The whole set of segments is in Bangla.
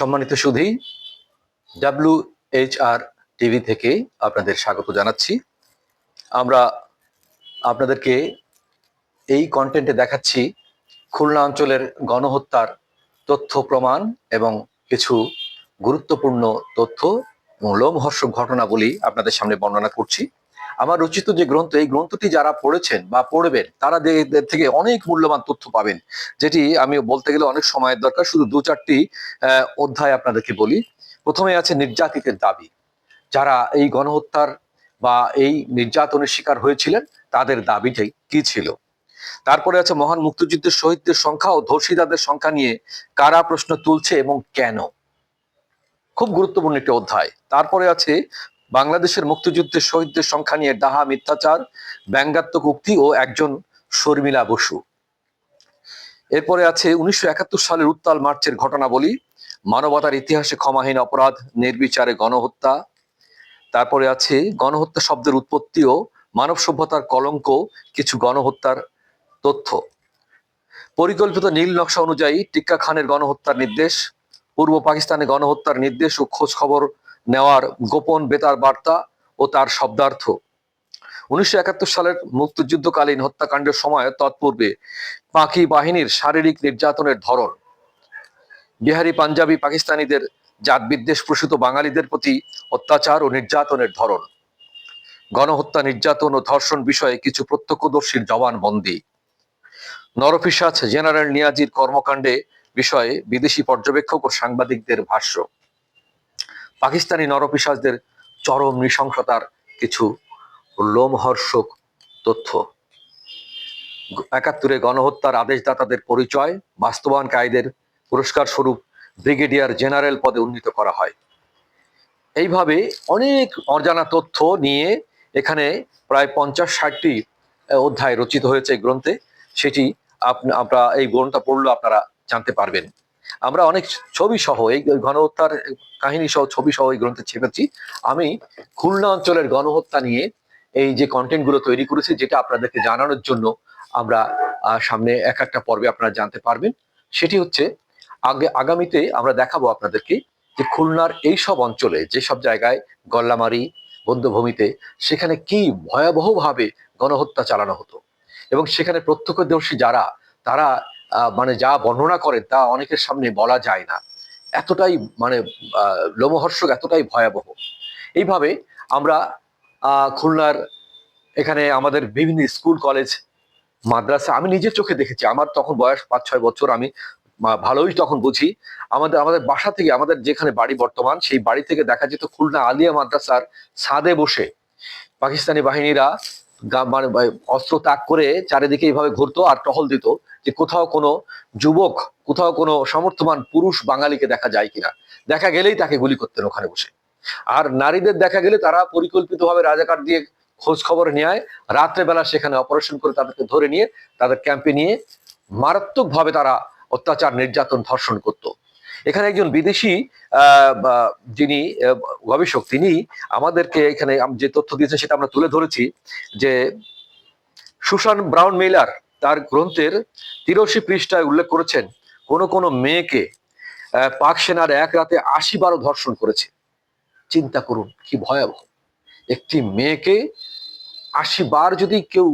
সম্মানিত সুধী ডাব্লিউ এইচ আর টিভি থেকে আপনাদের স্বাগত জানাচ্ছি। আমরা আপনাদেরকে এই কন্টেন্টে দেখাচ্ছি খুলনা অঞ্চলের গণহত্যার তথ্য প্রমাণ এবং কিছু গুরুত্বপূর্ণ তথ্য এবং লোমহর্ষক ঘটনাবলী আপনাদের সামনে বর্ণনা করছি। আমার রচিত যে গ্রন্থ, এই গ্রন্থটি যারা পড়েছেন বা পড়বেন, তারা থেকে অনেক মূল্যবান তথ্য পাবেন। যেটি আমি বলতে গেলে অনেক সময়ের দরকার। শুধু দু চারটি অধ্যায় আপনাদেরকে বলি। প্রথমে আছে নির্যাতিতের দাবি। যারা এই গণহত্যার বা এই নির্যাতনের শিকার হয়েছিলেন, তাদের দাবিটাই কি ছিল? তারপরে আছে মহান মুক্তিযুদ্ধের শহীদদের সংখ্যা ও ধর্ষিতাদের সংখ্যা নিয়ে কারা প্রশ্ন তুলছে এবং কেন? খুব গুরুত্বপূর্ণ একটি অধ্যায়। তারপরে আছে বাংলাদেশের মুক্তিযুদ্ধের শহীদদের সংখ্যা নিয়ে ডাহা মিথ্যাচার, ব্যঙ্গাত্মক উক্তি ও একজন শর্মিলা বসু। এরপরে আছে উনিশশো একাত্তর সালের উত্তাল মার্চের ঘটনাবলী, মানবতার ইতিহাসে ক্ষমাহীন অপরাধ, নির্বিচারে গণহত্যা। তারপরে আছে গণহত্যা শব্দের উৎপত্তি ও মানব সভ্যতার কলঙ্ক, কিছু গণহত্যার তথ্য। পরিকল্পিত নীল নকশা অনুযায়ী টিক্কা খানের গণহত্যার নির্দেশ, পূর্ব পাকিস্তানে গণহত্যার নির্দেশ ও খোঁজ খবর নেওয়ার গোপন বেতার বার্তা ও তার শব্দার্থ। উনিশশো একাত্তর সালের মুক্তিযুদ্ধকালীন হত্যাকাণ্ডের সময় তৎপূর্বে পাকি বাহিনীর শারীরিক নির্যাতনের ধরন। বিহারি পাঞ্জাবি পাকিস্তানিদের জাত বিদ্বেষ প্রসূত বাঙালিদের প্রতি অত্যাচার ও নির্যাতনের ধরন। গণহত্যা, নির্যাতন ও ধর্ষণ বিষয়ে কিছু প্রত্যক্ষদর্শীর জবানবন্দি। নরপিসাচ জেনারেল নিয়াজির কর্মকাণ্ডে বিষয়ে বিদেশি পর্যবেক্ষক ও সাংবাদিকদের ভাষ্য। পাকিস্তানি নরপিসাচদের চরম নৃশংসতার কিছু লোমহর্ষক তথ্য। একাত্তরে গণহত্যার আদেশদাতাদের পরিচয় বাস্তবায়নকারীদের পুরস্কার স্বরূপ ব্রিগেডিয়ার জেনারেল পদে উন্নীত করা হয়। এইভাবে অনেক অজানা তথ্য নিয়ে এখানে প্রায় পঞ্চাশ ষাটটি অধ্যায় রচিত হয়েছে গ্রন্থে। সেটি আপনা- আমরা এই গ্রন্থটা পড়লে আপনারা জানতে পারবেন। আমরা অনেক ছবি সহ এই গণহত্যার কাহিনী সহ ছবি সহ এই গ্রন্থে ছেপেছি। আমি খুলনা অঞ্চলের গণহত্যা নিয়ে এই যে কন্টেন্টগুলো তৈরি করেছি, যেটা আপনাদেরকে জানানোর জন্য আমরা সামনে এক একটা পর্বে আপনারা জানতে পারবেন। সেটি হচ্ছে, আগে, আগামীতে আমরা দেখাবো আপনাদেরকে যে খুলনার এই সব অঞ্চলে, যেসব জায়গায় গল্লামারি বন্ধভূমিতে সেখানে কি ভয়াবহভাবে গণহত্যা চালানো হতো। এবং সেখানে প্রত্যক্ষদর্শী যারা, তারা মানে যা বর্ণনা করেন তা অনেকের সামনে বলা যায় না। এতটাই মানে লোমহর্ষক, এতটাই ভয়াবহ। এইভাবে আমরা খুলনার এখানে আমাদের বিভিন্ন স্কুল, কলেজ, মাদ্রাসা, আমি নিজের চোখে দেখেছি। আমার তখন বয়স পাঁচ ছয় বছর, আমি ভালোই তখন বুঝি। আমাদের আমাদের বাসা থেকে, আমাদের যেখানে বাড়ি বর্তমান, সেই বাড়ি থেকে দেখা যেত খুলনা আলিয়া মাদ্রাসার ছাদে বসে। পাকিস্তানি বাহিনীরা মানে অস্ত্র তাক করে চারিদিকে এইভাবে ঘুরতো আর টহল দিত যে কোথাও কোনো যুবক, কোথাও কোনো সমর্থমান পুরুষ বাঙালিকে দেখা যায় কিনা। দেখা গেলেই তাকে গুলি করতেন ওখানে বসে। আর নারীদের দেখা গেলে তারা পরিকল্পিতভাবে রাজাকার দিয়ে খোঁজ খবর নেয়, রাত্রেবেলা সেখানে অপারেশন করে তাদেরকে ধরে নিয়ে, তাদের ক্যাম্পে নিয়ে মারাত্মকভাবে তারা অত্যাচার, নির্যাতন, ধর্ষণ করত। এখানে একজন বিদেশি যিনি গবেষক, তিনি আমাদেরকে এখানে যে তথ্য দিয়েছেন সেটা আমরা তুলে ধরেছি যে সুশান ব্রাউন মেইলার তার গ্রন্থের তিরশি পৃষ্ঠায় উল্লেখ করেছেন, কোন কোন মেয়েকে পাক সেনার এক রাতে আশি বারো ধর্ষণ করেছে। চিন্তা করুন, কি ভয়াবহ। একটি মেয়েকে আশি বার যদি কেউ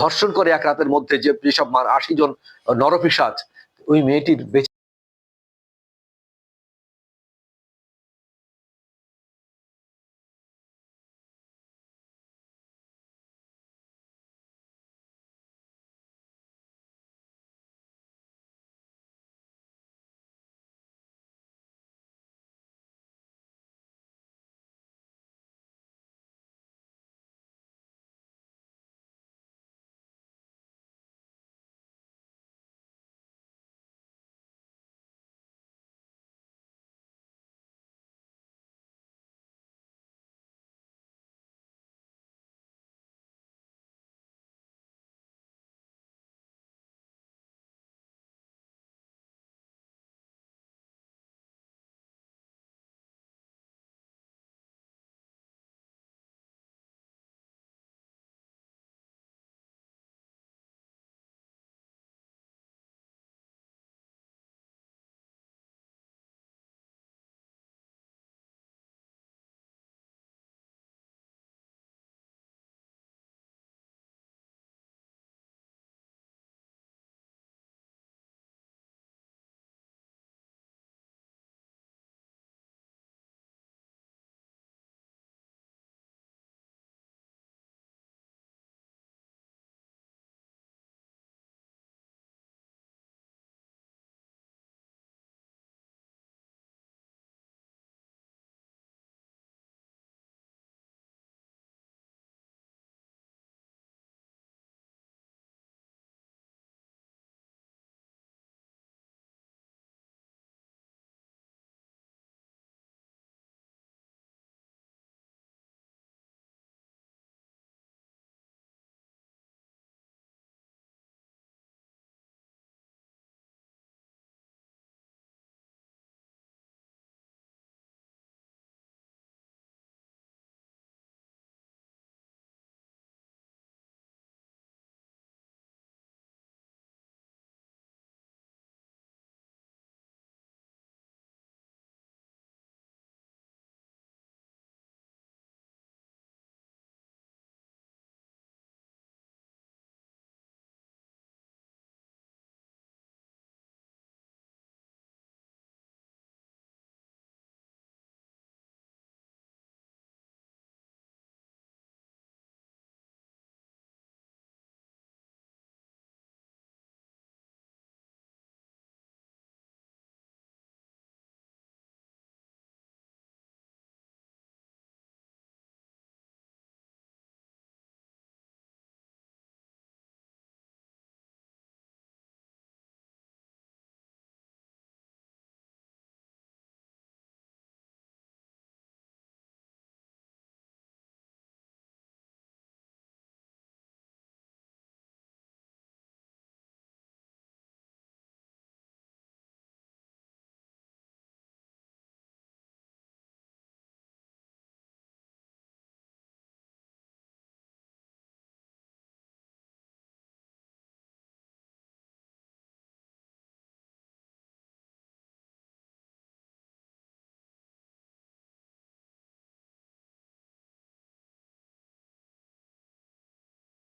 ধর্ষণ করে এক রাতের মধ্যে যেসব আশি জন নরপিসাজ, ওই মেয়েটির বেঁচে